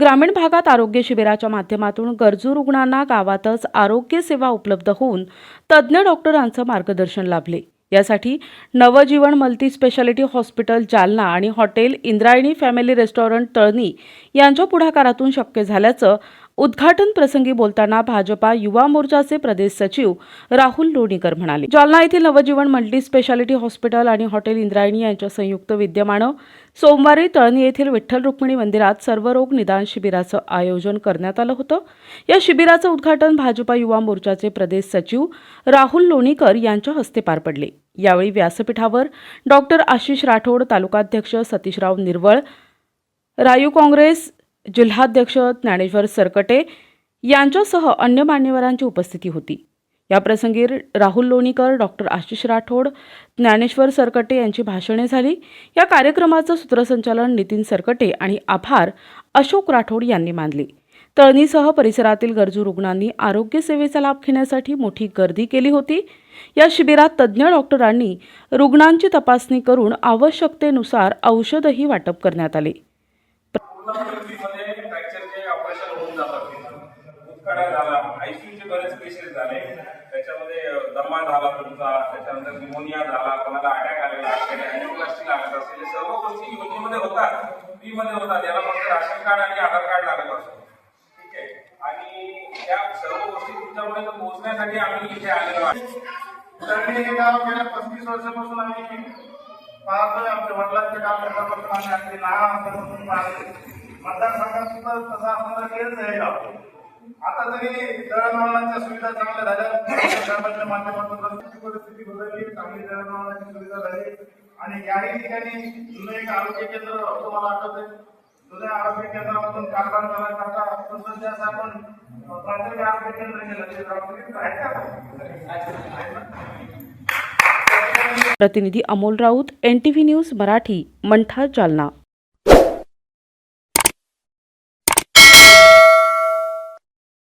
ग्रामीण भागात आरोग्य शिबिराच्या माध्यमातून गरजू रुग्णांना गावातच आरोग्य सेवा उपलब्ध होऊन तज्ज्ञ डॉक्टरांचं मार्गदर्शन लाभले. यासाठी Navjeevan multi speciality hospital Jalna आणि hotel Indrayani family restaurant Talni यांच्या पुढाकारातून शक्य झाल्याचं उद्घाटन प्रसंगी बोलताना भाजपा युवा मोर्चाचे प्रदेश सचिव राहुल लोणीकर म्हणाले जालना येथील नवजीवन मल्टी स्पेशालिटी हॉस्पिटल आणि हॉटेल इंद्रायणी यांच्या संयुक्त विद्यमानं सोमवारी तळणी येथील विठ्ठल रुक्मिणी मंदिरात सर्वरोग निदान शिबिराचं आयोजन करण्यात आलं होतं. या शिबिराचं उद्घाटन भाजपा युवा मोर्चाचे प्रदेश सचिव राहुल लोणीकर यांच्या हस्ते पार पडले. यावेळी व्यासपीठावर डॉक्टर आशिष राठोड तालुकाध्यक्ष सतीशराव निर्वळ रायू काँग्रेस जिल्हाध्यक्ष ज्ञानेश्वर सरकटे यांच्यासह अन्य मान्यवरांची उपस्थिती होती. याप्रसंगी राहुल लोणीकर डॉक्टर आशिष राठोड ज्ञानेश्वर सरकटे यांची भाषणे झाली. या कार्यक्रमाचं सूत्रसंचालन नितीन सरकटे आणि आभार अशोक राठोड यांनी मानले. तळणीसह परिसरातील गरजू रुग्णांनी आरोग्य सेवेचा लाभ घेण्यासाठी मोठी गर्दी केली होती. या शिबिरात तज्ज्ञ डॉक्टरांनी रुग्णांची तपासणी करून आवश्यकतेनुसार औषधही वाटप करण्यात आले. खडा झाला. आयसीयूचे बरेच केसेस झाले. त्याच्यामध्ये दमा झाला तुमचा. त्याच्यानंतर निमोनिया झाला. कोणाला अटॅक आलेला असेल अँजिओप्लास्टी लागत असेल सर्व गोष्टी योजनेमध्ये होतात. फ्री मध्ये होतात. याला फक्त राशन कार्ड आणि आधार कार्ड लागत असतो. ठीक आहे? आणि त्या सर्व गोष्टी तुमच्यापर्यंत पोहोचण्यासाठी आम्ही इथे आलेलो आहे तळणी हे गाव गेल्या पस्तीस वर्षापासून आम्ही पाहतोय. आमच्या वडिलांचे काम करण्यापासून आम्ही अगदी लहान असल्यापासून पाहतोय. मतदारसंघात सुद्धा तसा आम्हाला केलंच आहे गाव आता जरी दळणवळणाच्या सुविधा चांगल्या झाल्या. सरकारच्या माध्यमातून परिस्थिती बदलली चांगली दळणवळणाची सुविधा झाली. आणि याही ठिकाणी जुनं एक आरोग्य केंद्र तुम्हाला आठवत आहे जुन्या आरोग्य केंद्रामधून कारभार करण्याकरता तसंच ज्यास आपण प्राथमिक आरोग्य केंद्र केलं. ते प्रतिनिधी Amol Raut N T V news Marathi Mantha Jalna.